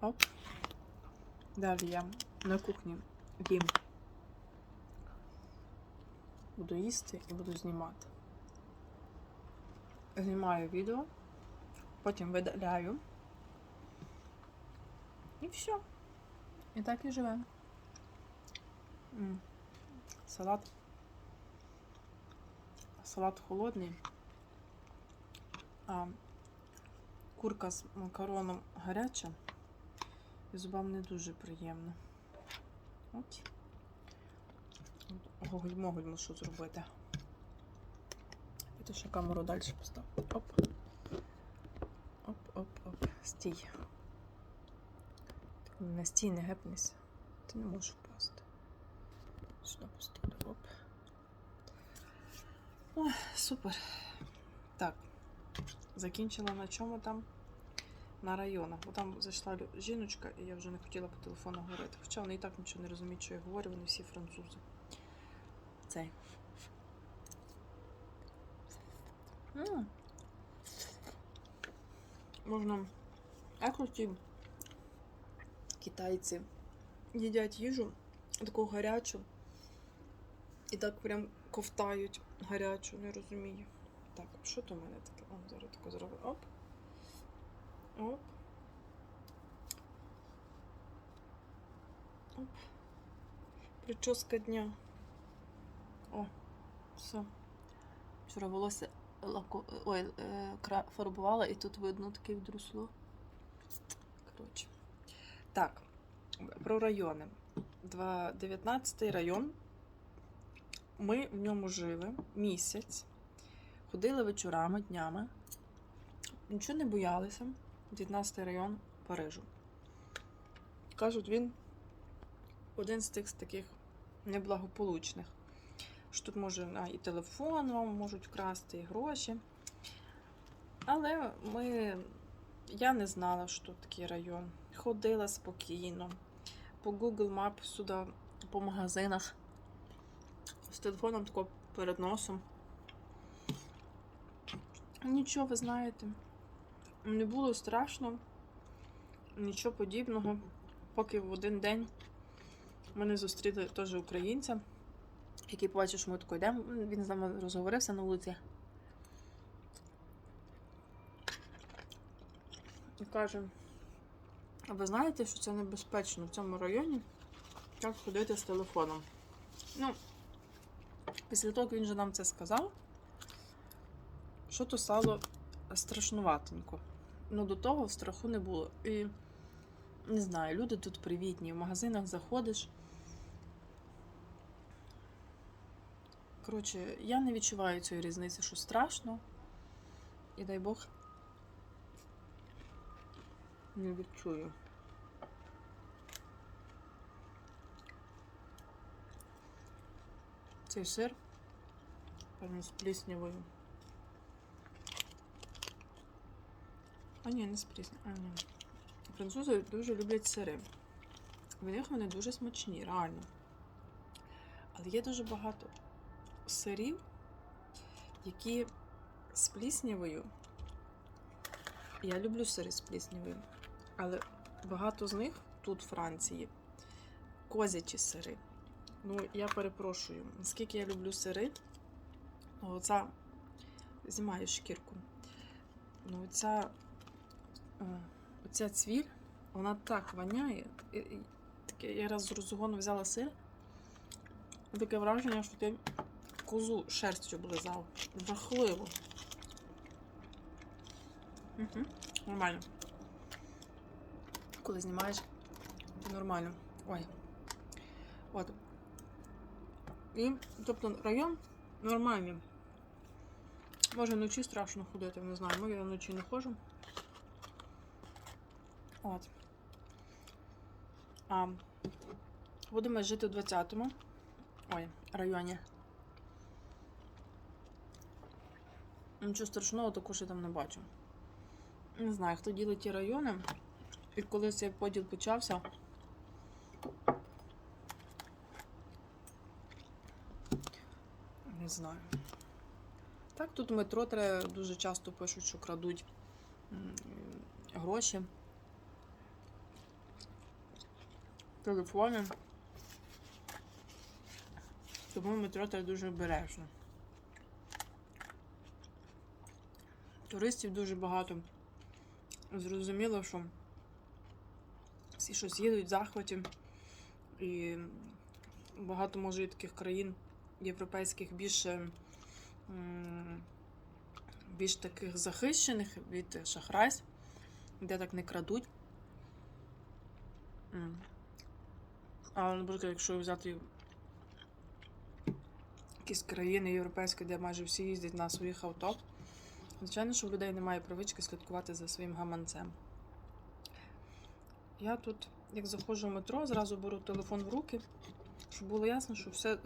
Оп. Далі я на кухні їм. Буду їсти і буду знімати. Знімаю відео, потім видаляю. І все. І так і живемо. Салат. Салат холодний. А курка з макароном гаряча. І зубам не дуже приємно. От. Гоголь-моголь мушу зробити. І ще камеру далі поставити. Оп. Оп-оп-оп. Стій. Ти на стій не гепнися. Ти не можеш впасти. Сюди поставлю. Оп. Ой, супер. Так. Закінчила на чому там? На районах. Бо там зайшла жіночка, і я вже не хотіла по телефону говорити. Хоча вони і так нічого не розуміють, що я говорю, вони всі французи. Цей. М. Можна. Як оті китайці їдять їжу таку гарячу. І так прям ковтають гарячу, не розумію. Так, що то в мене таке? О, зараз таке зроблю. Оп. Оп. Оп. Прическа дня. О, все. Вчора волосся лако... Ой, е, кра- фарбувала, і тут видно таке відросло. Коротше. Так, про райони. Два- 19 район. Ми в ньому жили місяць. Ходили вечорами, днями. Нічого не боялися. 19 район Парижу. Кажуть, він один з тих таких неблагополучних. Що тут може а, і телефон вам можуть вкрасти, і гроші. Але ми, я не знала, що тут такий район. Ходила спокійно. По Google Maps сюди, по магазинах. З телефоном тако перед носом. Нічого, ви знаєте, не було страшно, нічого подібного. Поки в один день мене зустріли теж українця, який побачив, що ми тако йдемо. Він з нами розговорився на вулиці. І каже: а ви знаєте, що це небезпечно в цьому районі так ходити з телефоном? Ну, після того, як він же нам це сказав, що то стало страшнуватенько. Ну, до того страху не було. І не знаю, люди тут привітні, в магазинах заходиш. Коротше, я не відчуваю цієї різниці, що страшно. І дай Бог не відчую. Цей сир, певно, з пліснявою. А ні, не з. А, ні. Французи дуже люблять сири. В них вони дуже смачні, реально. Але є дуже багато сирів, які з пліснявою. Я люблю сири з пліснявою, але багато з них тут, в Франції, козячі сири. Ну, я перепрошую, наскільки я люблю сири, ну, оця знімаю шкірку. Ну, оця, е, оця цвіль, вона так воняє. Я раз з розгону взяла сир. Таке враження, що ти козу шерстю облизав. Жахливо. Угу. Нормально. Коли знімаєш, нормально. Ой. От. І, тобто, район нормальний. Може вночі страшно ходити, не знаю. Ми я вночі не ходжу. От. А, будемо жити у 20-му. Ой, районі. Нічого страшного, також я там не бачу. Не знаю, хто ділить ті райони. І коли цей поділ почався. Не знаю. Так, тут метро треба дуже часто пишуть, що крадуть гроші. Телефони. Тому метро треба дуже обережно. Туристів дуже багато. Зрозуміло, що всі щось їдуть в захваті. І багато може і таких країн європейських більше більш таких захищених від шахрайств, де так не крадуть. Але, наприклад, якщо взяти якісь країни європейські, де майже всі їздять на своїх авто, звичайно, що в людей немає привички слідкувати за своїм гаманцем. Я тут, як заходжу в метро, зразу беру телефон в руки, щоб було ясно, що все,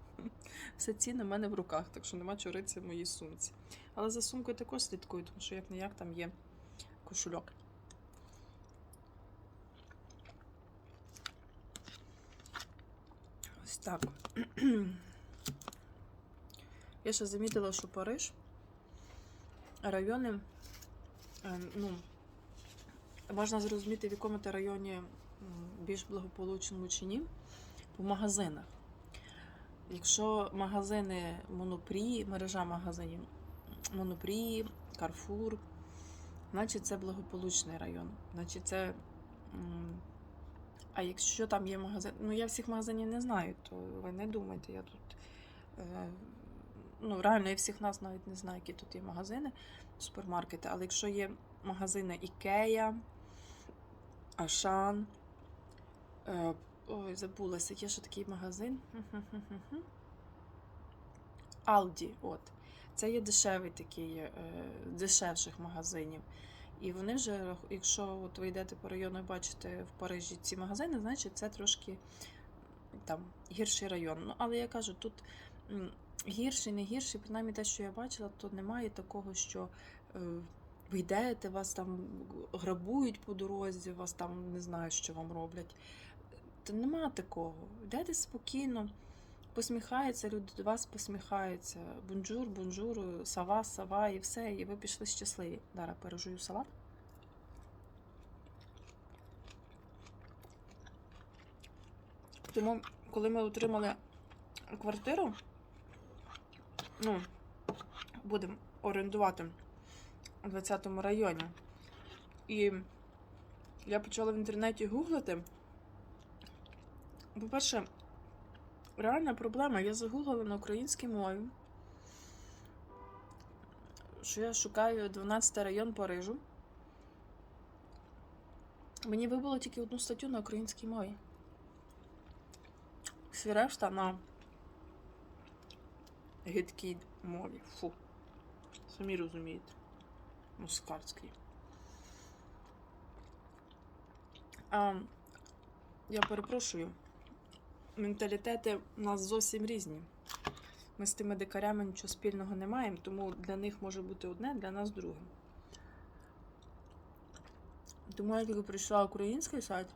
все ціни в мене в руках, так що нема чого в моїй сумці. Але за сумкою також слідкую, тому що як не як там є кошульок. Ось так. Я ще замітила, що Париж райони, е, ну, можна зрозуміти, в якому ти районі більш благополучному чи ні, по магазинах. Якщо магазини Монопрі, мережа магазинів Монопрі, Карфур, значить це благополучний район. Значить це. А якщо там є магазин, ну я всіх магазинів не знаю, то ви не думайте, я тут. Е, ну, реально, я всіх нас навіть не знаю, які тут є магазини, супермаркети. Але якщо є магазини Ікея, Ашан, е, ой, забулася, є ще такий магазин. Алді, от. Це є дешевий такий, е, дешевших магазинів. І вони вже, якщо от ви йдете по району і бачите в Парижі ці магазини, значить це трошки там гірший район. Ну, але я кажу, тут гірший, не гірший, принаймні те, що я бачила, то немає такого, що е, ви йдете, вас там грабують по дорозі, вас там не знаю, що вам роблять. Та нема такого. Йдете спокійно, посміхаються, люди до вас посміхаються. Бонжур, бонжур, сава, сава і все, і ви пішли щасливі. Зараз пережую салат. Тому, коли ми отримали квартиру, ну, будемо орендувати у 20-му районі. І я почала в інтернеті гуглити. По-перше, реальна проблема. Я загуглила на українській мові, що я шукаю 12 район Парижу. Мені вибило тільки одну статтю на українській мові. Всі решта на гидкій мові. Фу. Самі розумієте. Москальській. А, я перепрошую. Менталітети у нас зовсім різні. Ми з тими дикарями нічого спільного не маємо, тому для них може бути одне, для нас друге. Тому я тільки прийшла український сайт,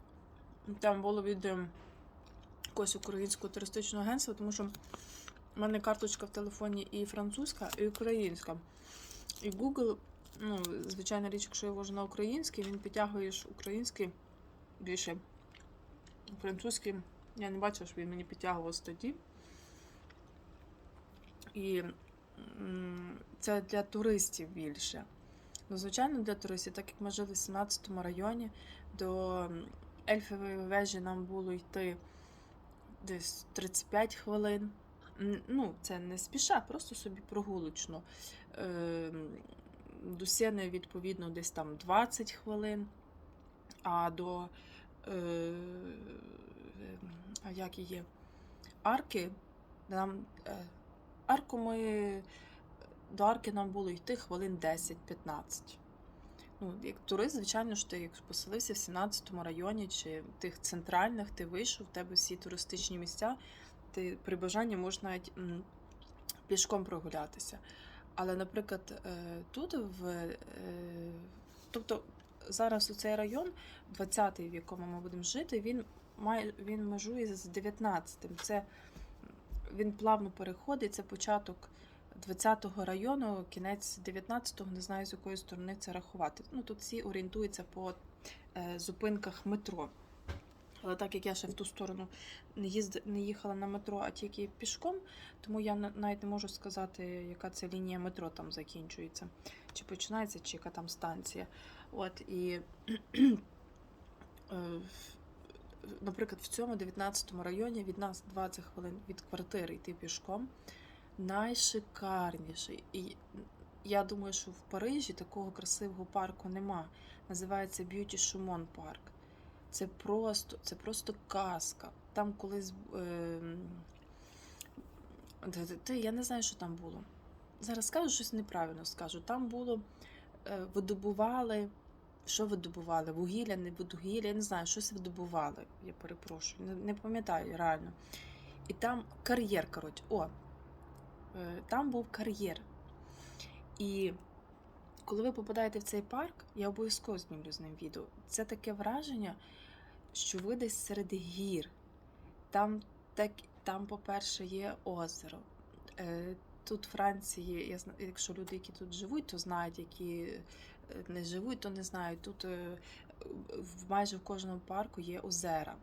там було від ем, якогось українського туристичного агентства, тому що в мене карточка в телефоні і французька, і українська. І Google, ну, звичайна річ, якщо я ввожу на український, він підтягує ж український більше. Французький я не бачила, що він мені підтягував статті. І це для туристів більше. Ну, звичайно, для туристів, так як ми жили в 17-му районі, до Ельфової вежі нам було йти десь 35 хвилин. Ну, це не спіша, просто собі прогулочно. Ем, До Сєни, відповідно, десь там 20 хвилин. А до е, як її арки, нам е, арку ми до арки нам було йти хвилин 10-15. Ну, як турист, звичайно ж, ти як поселився в 17-му районі чи тих центральних, ти вийшов, в тебе всі туристичні місця, ти при бажанні можеш навіть пішком прогулятися. Але, наприклад, е, тут в е, тобто зараз у цей район, 20-й, в якому ми будемо жити, він він межує з 19-тим. Це він плавно переходить, це початок 20-го району, кінець 19-го, не знаю, з якої сторони це рахувати. Ну, тут всі орієнтуються по е, зупинках метро. Але так як я ще в ту сторону не, їзд... не їхала на метро, а тільки пішком, тому я навіть не можу сказати, яка це лінія метро там закінчується, чи починається, чи яка там станція. От і, е, наприклад, в цьому 19-му районі від нас 20 хвилин від квартири йти пішком найшикарніший. І я думаю, що в Парижі такого красивого парку нема. Називається Б'юті Шумон парк. Це просто, це просто казка. Там колись. Е, де- де, я не знаю, що там було. Зараз скажу щось неправильно скажу. Там було. Е, видобували. Що видобували? Вугілля, не вугілля, я не знаю, щось видобували. Я перепрошую, не, не пам'ятаю реально. І там кар'єр, коротше. О, е, там був кар'єр. І коли ви попадаєте в цей парк, я обов'язково знімлю з ним відео. Це таке враження, що ви десь серед гір. Там, так, там по-перше, є озеро. Е, Тут Франції, я якщо люди, які тут живуть, то знають, які е, не живуть, то не знають. Тут е, в- майже в кожному парку є озера.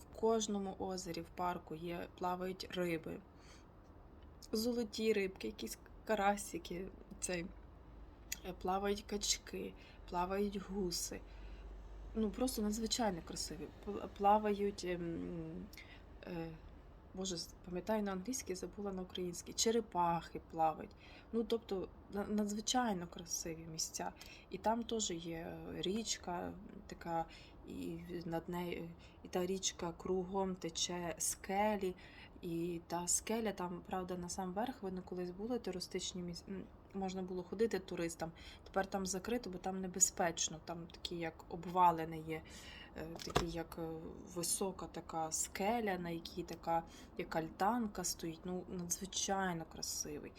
В кожному озері в парку є, плавають риби, золоті рибки, якісь карасики, цей, е, плавають качки, плавають гуси. Ну, просто надзвичайно красиві. Плавають. ем, е, Боже, пам'ятаю на англійській, забула на українській. Черепахи плавають. Ну, тобто, надзвичайно красиві місця. І там теж є е, річка, така, і над нею, і та річка кругом тече скелі. І та скеля там, правда, на сам верх видно, колись були туристичні місця. Можна було ходити туристам. Тепер там закрито, бо там небезпечно. Там такі, як обвалини є, е, такі, як е, висока така скеля, на якій така як альтанка стоїть. Ну, надзвичайно красивий.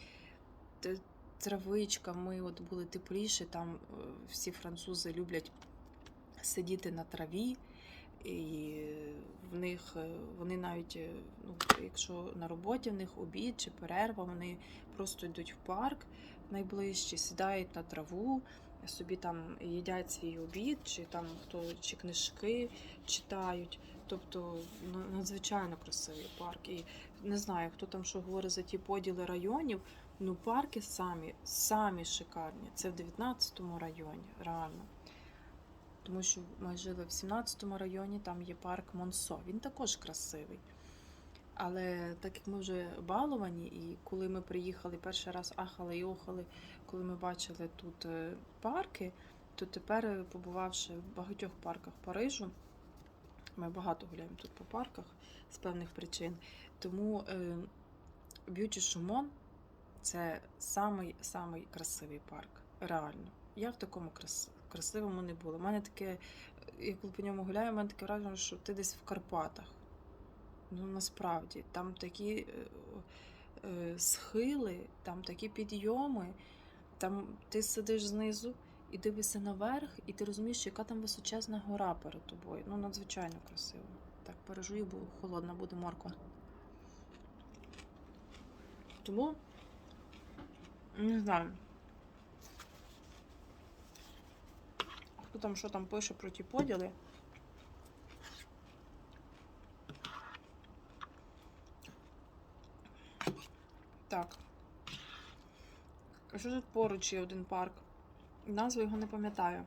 Травичка, ми от були тепліше, там е, всі французи люблять сидіти на траві. І в них вони навіть, ну, якщо на роботі в них обід чи перерва, вони просто йдуть в парк найближче, сідають на траву, собі там їдять свій обід, чи там хто чи книжки читають. Тобто ну, надзвичайно красивий парк. І не знаю, хто там що говорить за ті поділи районів. Ну, парки самі, самі шикарні. Це в 19-му районі, реально. Тому що ми жили в 17-му районі, там є парк Монсо. Він також красивий. Але так як ми вже баловані, і коли ми приїхали перший раз ахали і охали, коли ми бачили тут е, парки, то тепер, е, побувавши в багатьох парках Парижу, ми багато гуляємо тут по парках з певних причин. Тому е, Б'юті Шумон це самий самий красивий парк. Реально. Я в такому крас... красивому не була. У мене таке, е, як по ньому гуляю, у мене таке враження, що ти десь в Карпатах. Ну, насправді, там такі е, е, схили, там такі підйоми, там ти сидиш знизу і дивишся наверх, і ти розумієш, яка там височезна гора перед тобою. Ну, надзвичайно красиво. Так, пережую, бо холодна буде морква. Тому не знаю. Хто там що там пише про ті поділи? Так. Тут поруч є один парк? Назву його не пам'ятаю.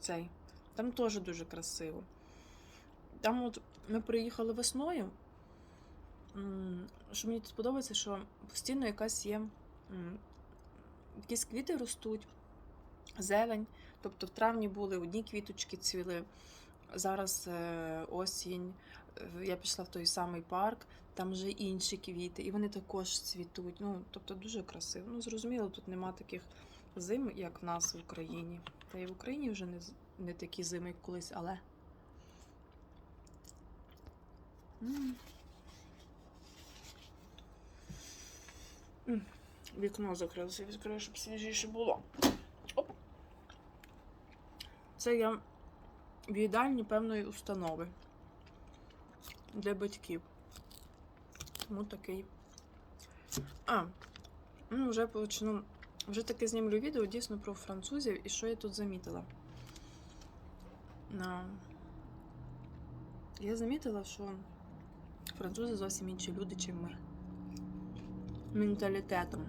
Цей. Там теж дуже красиво. Там от ми приїхали весною. Що мені тут подобається, що постійно якась є. Якісь квіти ростуть, зелень. Тобто в травні були одні квіточки цвіли. Зараз е, осінь. Я пішла в той самий парк, там вже інші квіти, і вони також цвітуть. Ну, тобто дуже красиво. Ну, зрозуміло, тут нема таких зим, як в нас в Україні. Та й в Україні вже не, не такі зими, як колись, але. Вікно закрилося, відкрию, щоб свіжіше було. Оп. Це я в їдальні певної установи для батьків. Тому такий. А, ну вже почну. Вже таки знімлю відео дійсно про французів і що я тут замітила. Я замітила, що французи зовсім інші люди, чим ми. Менталітетом.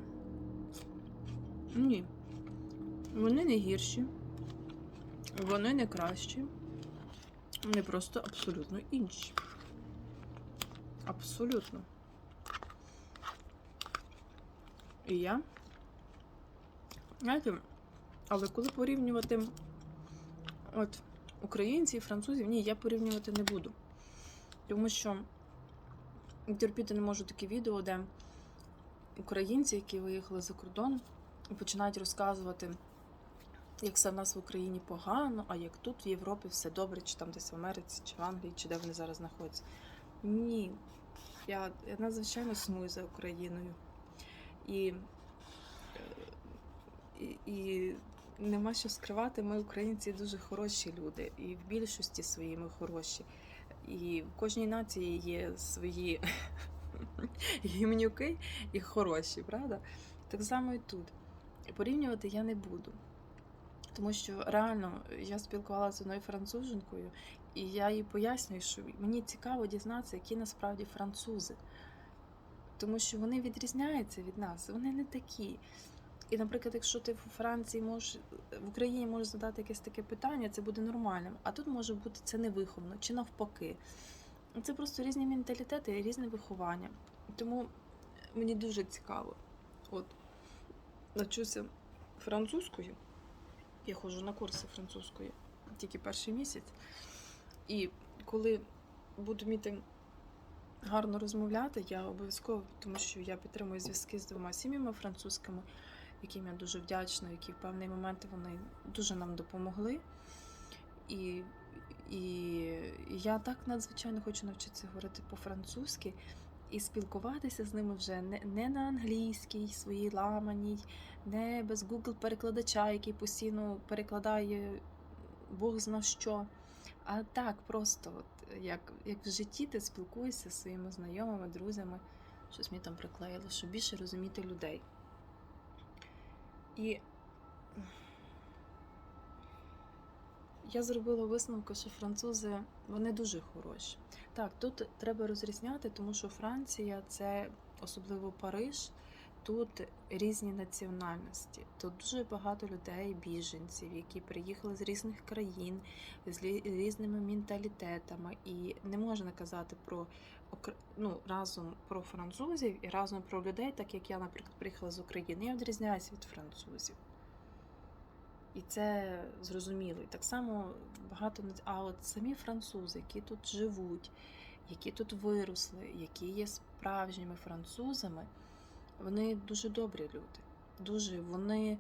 Ні. Вони не гірші, вони не кращі. Вони просто абсолютно інші. Абсолютно. І я. Знаєте, але коли порівнювати от українців, французів, ні, я порівнювати не буду. Тому що терпіти не можу такі відео, де українці, які виїхали за кордон, починають розказувати, як все в нас в Україні погано, а як тут в Європі все добре, чи там десь в Америці, чи в Англії, чи де вони зараз знаходяться. Ні. Я, я надзвичайно сумую за Україною. І, е, і, і нема що скривати, ми, українці, дуже хороші люди. І в більшості свої ми хороші. І в кожній нації є свої гімнюки і хороші, правда? Так само і тут. Порівнювати я не буду. Тому що реально я спілкувалася з одною француженкою, і я їй пояснюю, що мені цікаво дізнатися, які насправді французи. Тому що вони відрізняються від нас, вони не такі. І, наприклад, якщо ти в Франції можеш в Україні можеш задати якесь таке питання, це буде нормальним. А тут може бути це невиховно чи навпаки. Це просто різні менталітети і різне виховання. Тому мені дуже цікаво. От навчуся французькою. Я ходжу на курси французької тільки перший місяць. І коли буду вміти гарно розмовляти, я обов'язково, тому що я підтримую зв'язки з двома сім'ями французькими, яким я дуже вдячна, які в певний момент вони дуже нам допомогли. І, і я так надзвичайно хочу навчитися говорити по-французьки і спілкуватися з ними вже не, не на англійській, своїй ламаній, не без Google перекладача, який постійно перекладає Бог зна що. А так, просто от, як, як в житті ти спілкуєшся зі своїми знайомими, друзями, щось мені там приклеїли, щоб більше розуміти людей. І я зробила висновку, що французи вони дуже хороші. Так, тут треба розрізняти, тому що Франція це особливо Париж. Тут різні національності, тут дуже багато людей, біженців, які приїхали з різних країн, з різними менталітетами. І не можна казати про ну, разом про французів і разом про людей, так як я, наприклад, приїхала з України. Я відрізняюся від французів. І це зрозуміло. І так само багато А от самі французи, які тут живуть, які тут виросли, які є справжніми французами, вони дуже добрі люди. Дуже вони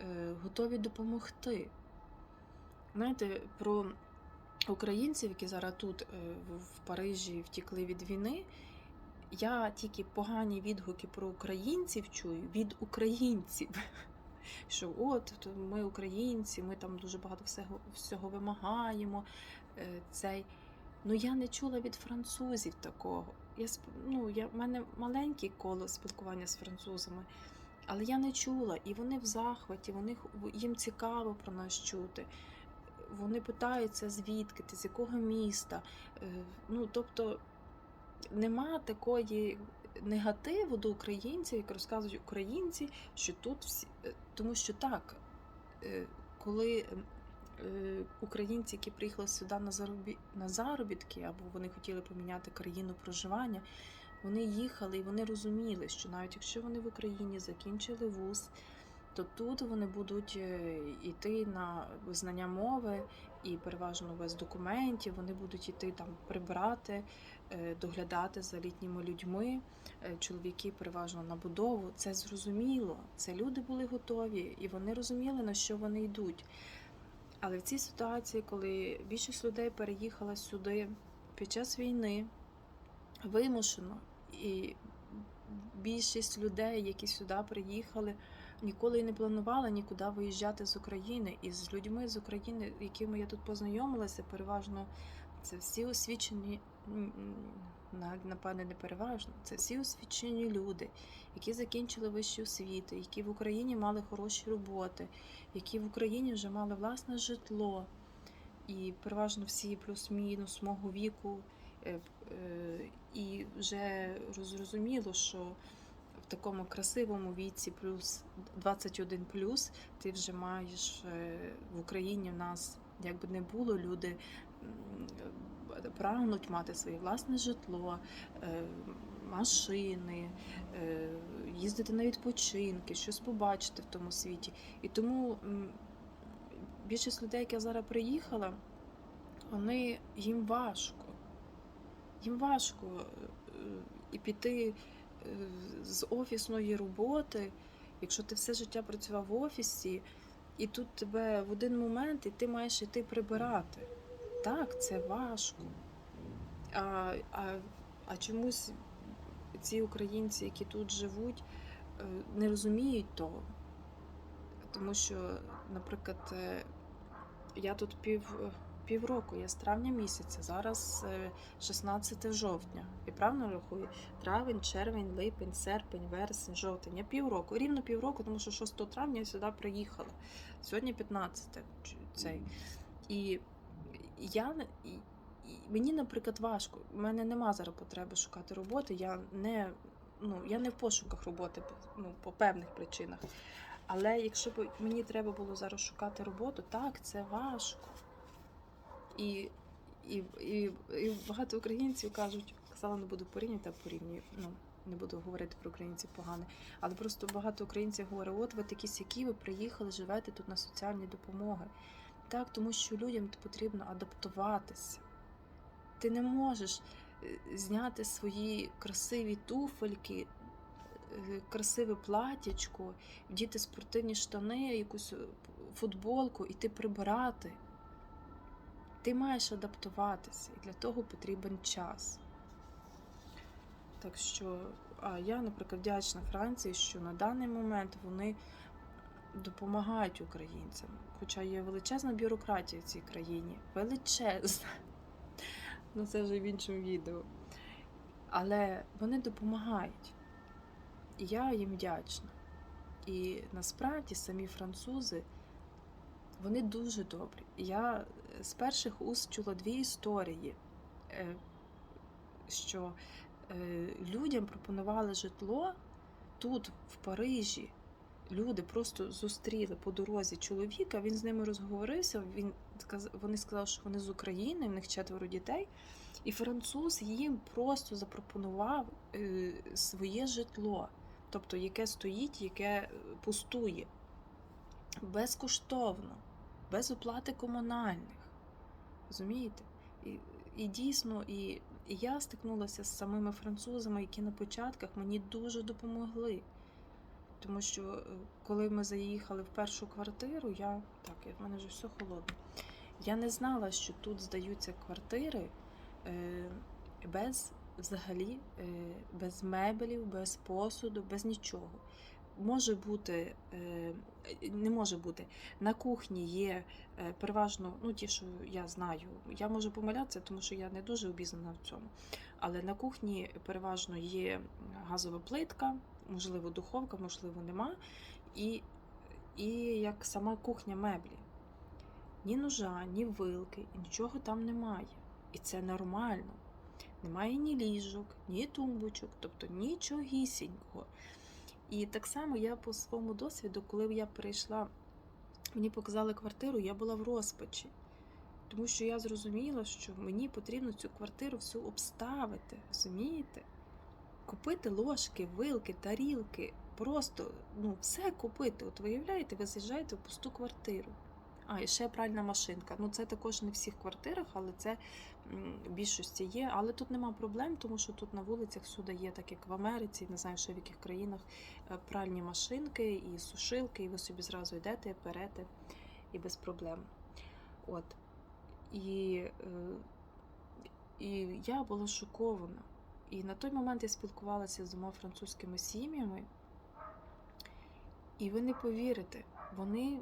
е, готові допомогти. Знаєте, про українців, які зараз тут, е, в- Парижі, втікли від війни. Я тільки погані відгуки про українців чую від українців. Що от ми українці, ми там дуже багато всього, всього вимагаємо. е, Цей. Ну я не чула від французів такого. Я ну, я, в мене маленьке коло спілкування з французами, але я не чула, і вони в захваті, вони, їм цікаво про нас чути. Вони питаються, звідки ти, з якого міста. Е, Ну, тобто нема такої негативу до українців, як розказують українці, що тут всі. е, Тому що так, е, коли українці, які приїхали сюди на заробі... на заробітки, або вони хотіли поміняти країну проживання, вони їхали і вони розуміли, що навіть якщо вони в Україні закінчили вуз, то тут вони будуть е, йти на визнання мови і переважно без документів. Вони будуть йти там прибирати, е, доглядати за літніми людьми. Е, Чоловіки переважно на будову. Це зрозуміло. Це люди були готові, і вони розуміли, на що вони йдуть. Але в цій ситуації, коли більшість людей переїхала сюди під час війни, вимушено, і більшість людей, які сюди приїхали, ніколи не планували нікуди виїжджати з України. І з людьми з України, якими я тут познайомилася, переважно це всі освічені, навіть, напевне, не переважно, це всі освічені люди, які закінчили вищі освіти, які в Україні мали хороші роботи, які в Україні вже мали власне житло. і переважно всі плюс-мінус мого віку. Е, е, І вже зрозуміло, що в такому красивому віці, плюс 21 плюс, ти вже маєш е, в Україні в нас, як би не було, люди прагнуть мати своє власне житло, е, машини, е, їздити на відпочинки, щось побачити в тому світі. І тому більшість людей, яка зараз приїхала, вони їм важко. Їм важко е, і піти з офісної роботи, якщо ти все життя працював в офісі, і тут тебе в один момент і ти маєш іти прибирати. Так, це важко. А, а, а чомусь ці українці, які тут живуть, е, не розуміють того. Тому що, наприклад, е, я тут пів, півроку, я з травня місяця, зараз е, 16 жовтня. І правильно рахую? Травень, червень, липень, серпень, вересень, жовтень. Я півроку. Рівно півроку, тому що 6 травня я сюди приїхала. Сьогодні 15 цей. І я мені, наприклад, важко. У мене нема зараз потреби шукати роботи. Я не, ну, я не в пошуках роботи ну, по певних причинах. Але якщо б мені треба було зараз шукати роботу, так, це важко. І, і, і, і багато українців кажуть, казала, не буду порівнювати, а порівнюю. Ну, не буду говорити про українців погане. Але просто багато українців говорять, от ви такі сякі, ви приїхали, живете тут на соціальні допомоги. Так, тому що людям потрібно адаптуватися. Ти не можеш е, зняти свої красиві туфельки, е, красиве платячко, вдіти спортивні штани, якусь е, футболку, і ти прибирати. Ти маєш адаптуватися, і для того потрібен час. Так що, а я, наприклад, вдячна Франції, що на даний момент вони допомагають українцям. Хоча є величезна бюрократія в цій країні. Величезна. Ну це вже в іншому відео. Але вони допомагають. І я їм вдячна. І насправді самі французи, вони дуже добрі. Я е, з перших уст чула дві історії, е, що е, людям пропонували житло тут, в Парижі. Люди просто зустріли по дорозі чоловіка, він з ними розговорився. Він вони сказали, що вони з України, в них четверо дітей. І француз їм просто запропонував е, своє житло, тобто яке стоїть, яке е, пустує, безкоштовно, без оплати комунальних. Розумієте? І, і дійсно, і, і я стикнулася з самими французами, які на початках мені дуже допомогли. Тому що е, коли ми заїхали в першу квартиру, я так, в мене вже все холодно. Я не знала, що тут здаються квартири е, без взагалі, е, без меблів, без посуду, без нічого. Може бути, не може бути. На кухні є переважно, ну ті, що я знаю, я можу помилятися, тому що я не дуже обізнана в цьому. Але на кухні переважно є газова плитка, можливо, духовка, можливо, нема. І, і як сама кухня меблі. Ні ножа, ні вилки, нічого там немає. І це нормально. Немає ні ліжок, ні тумбочок, тобто нічогісінького. І так само я по своєму досвіду, коли я прийшла, мені показали квартиру, я була в розпачі. Тому що я зрозуміла, що мені потрібно цю квартиру всю обставити, розумієте? Купити ложки, вилки, тарілки, просто ну, все купити. От виявляєте, ви заїжджаєте в пусту квартиру. А, і ще пральна машинка. Ну, це також не в всіх квартирах, але це в більшості є. Але тут нема проблем, тому що тут на вулицях всюди є, так як в Америці, не знаю, ще в яких країнах е, пральні машинки і сушилки, і ви собі зразу йдете, перете і без проблем. От. І, е, і я була шокована. І на той момент я спілкувалася з двома французькими сім'ями, і ви не повірите, вони,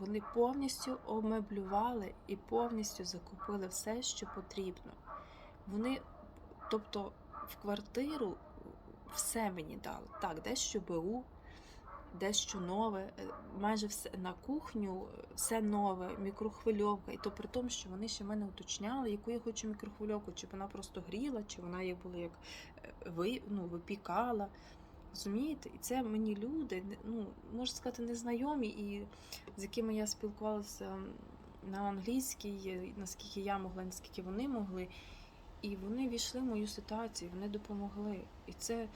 вони повністю обмеблювали і повністю закупили все, що потрібно. Вони, тобто, в квартиру все мені дали. Так, дещо БУ, дещо нове, е, майже все на кухню, е, все нове, мікрохвильовка. І то при тому, що вони ще мене уточняли, яку я хочу мікрохвильовку, чи вона просто гріла, чи вона як була як е, ви, ну, випікала. Розумієте? І це мені люди, ну, можна сказати, незнайомі, і з якими я спілкувалася на англійській, наскільки я могла, наскільки вони могли. І вони війшли в мою ситуацію, вони допомогли. І це,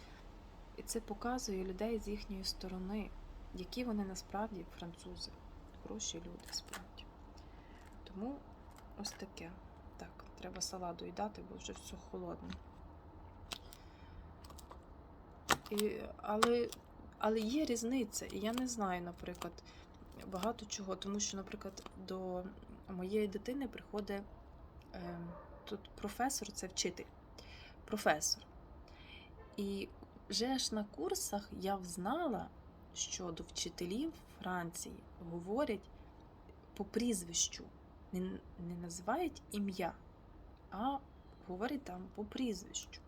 і це показує людей з їхньої сторони, які вони насправді французи. Хороші люди справді. Тому ось таке. Так, треба салату і дати, бо вже все холодне. І, але, але є різниця, і я не знаю, наприклад, багато чого, тому що, наприклад, до моєї дитини приходить е, тут професор, це вчитель, професор. І вже ж на курсах я взнала, що до вчителів Франції говорять по прізвищу, не, не називають ім'я, а говорять там по прізвищу.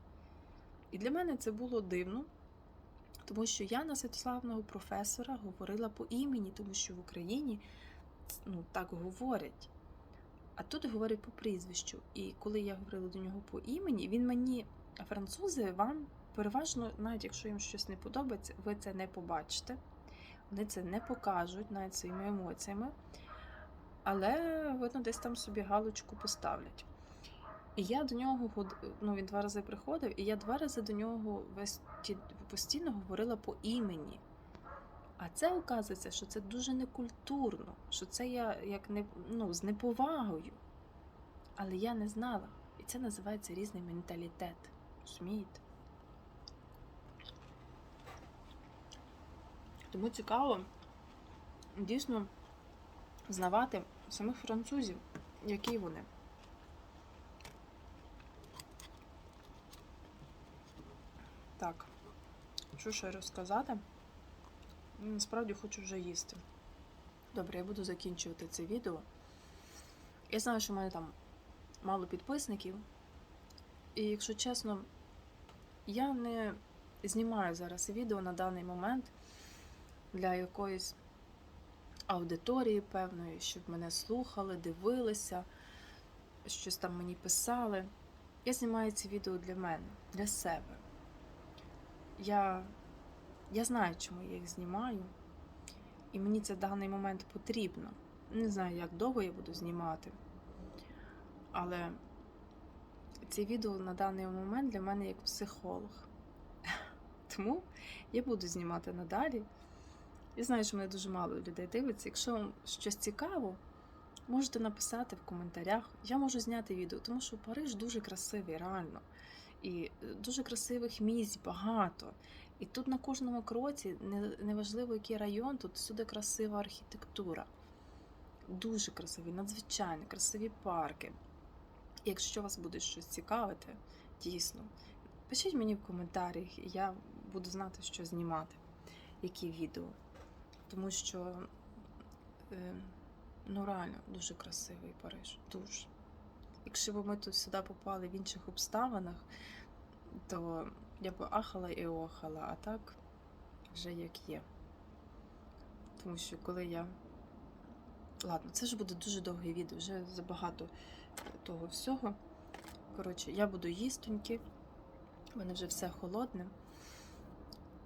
І для мене це було дивно, тому що я на Святославного професора говорила по імені, тому що в Україні ну, так говорять. А тут говорять по прізвищу. І коли я говорила до нього по імені, він мені, французи, вам переважно, навіть якщо їм щось не подобається, ви це не побачите. Вони це не покажуть навіть своїми емоціями. Але, видно, десь там собі галочку поставлять. І я до нього ну, він два рази приходив, і я два рази до нього весь постійно говорила по імені. А це оказується, що це дуже некультурно, що це я як не ну, з неповагою. Але я не знала. І це називається різний менталітет. Розумієте? Тому цікаво дійсно знавати самих французів, які вони. Так, що ще розказати? Ну, Насправді хочу вже їсти. Добре, я буду закінчувати це відео. Я знаю, що в мене там мало підписників. І якщо чесно, я не знімаю зараз відео на даний момент для якоїсь аудиторії певної, щоб мене слухали, дивилися, щось там мені писали. Я знімаю ці відео для мене, для себе. Я, я знаю, чому я їх знімаю, і мені це в даний момент потрібно. Не знаю, як довго я буду знімати, але ці відео на даний момент для мене як психолог. Тому я буду знімати надалі. Я знаю, що мене дуже мало людей дивиться. Якщо вам щось цікаво, можете написати в коментарях. Я можу зняти відео, тому що Париж дуже красивий, реально. І е, дуже красивих місць багато. І тут на кожному кроці, неважливо який район, тут всюди красива архітектура. Дуже красиві, надзвичайно красиві парки. І Якщо вас буде щось цікавити, дійсно, пишіть мені в коментарях, і я буду знати, що знімати, які відео. Тому що е, ну реально дуже красивий Париж. Дуже. Якщо б ми тут сюди попали в інших обставинах, то я б ахала і охала, а так вже як є. Тому що коли я. Ладно, це ж буде дуже довге відео, вже забагато того всього. Коротше, я буду їстоньки, в мене вже все холодне.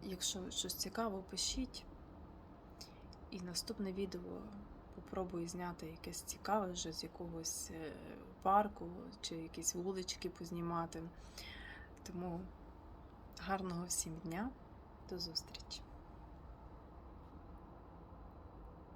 Якщо щось цікаво, пишіть. І наступне відео попробую зняти якесь цікаве вже з якогось е, парку чи якісь вулички познімати. Тому гарного всім дня, до зустрічі!